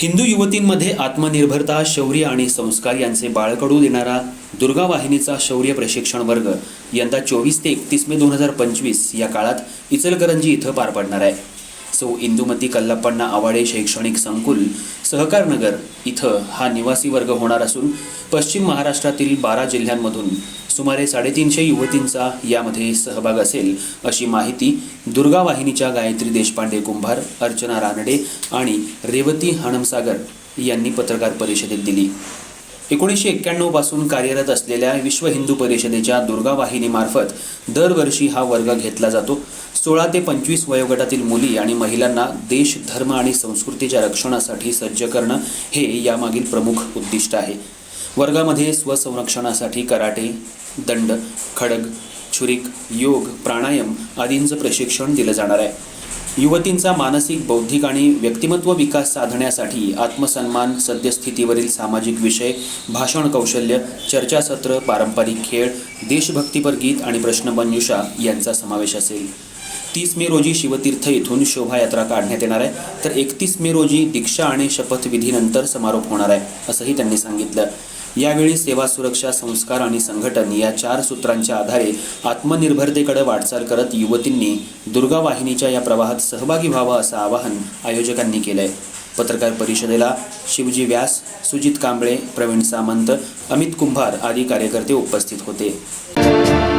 हिंदू युवतींमध्ये आत्मनिर्भरता शौर्य आणि संस्कार यांचे बाळकडू देणारा दुर्गा वाहिनीचा शौर्य प्रशिक्षण वर्ग यंदा चोवीस ते एकतीस मे दोन हजार पंचवीस या काळात इचलकरंजी इथं पार पडणार आहे. सौ इंदुमती कल्लप्पण्णा आवाडे शैक्षणिक संकुल सहकार नगर इथं हा निवासी वर्ग होणार असून पश्चिम महाराष्ट्रातील बारा जिल्ह्यांमधून सुमारे साडेतीनशे युवतींचा यामध्ये सहभाग असेल अशी माहिती दुर्गा वाहिनीच्या गायत्री देशपांडे कुंभार अर्चना रानडे आणि रेवती हणमसागर यांनी पत्रकार परिषदेत दिली. एकोणीसशे एक्क्याण्णवपासून कार्यरत असलेल्या विश्व हिंदू परिषदेच्या दुर्गा वाहिनीमार्फत दरवर्षी हा वर्ग घेतला जातो. सोळा ते पंचवीस वयोगटातील मुली आणि महिलांना देश धर्म आणि संस्कृतीच्या रक्षणासाठी सज्ज करणं हे यामागील प्रमुख उद्दिष्ट आहे. वर्गामध्ये स्वसंरक्षणासाठी कराटे दंड खडग छुरीक योग प्राणायाम आदींचं प्रशिक्षण दिलं जाणार आहे. युवतींचा मानसिक बौद्धिक आणि व्यक्तिमत्व विकास साधण्यासाठी आत्मसन्मान सद्यस्थितीवरील सामाजिक विषय भाषण कौशल्य चर्चासत्र पारंपरिक खेळ देशभक्तीपर गीत आणि प्रश्नमंजुषा यांचा समावेश असेल. तीस मे रोजी शिवतीर्थ इथून शोभायात्रा काढण्यात येणार आहे. तर एकतीस मे रोजी दीक्षा आणि शपथविधीनंतर समारोप होणार आहे असंही त्यांनी सांगितलं. यावेळी सेवा सुरक्षा संस्कार आणि संघटन या चार सूत्रांच्या आधारे आत्मनिर्भरतेकडे वाटचाल करत युवतींनी दुर्गा वाहिनीच्या या प्रवाहात सहभागी व्हावं असं आवाहन आयोजकांनी केलं आहे पत्रकार परिषदेला शिवजी व्यास सुजित कांबळे प्रवीण सामंत अमित कुंभार आदी कार्यकर्ते उपस्थित होते.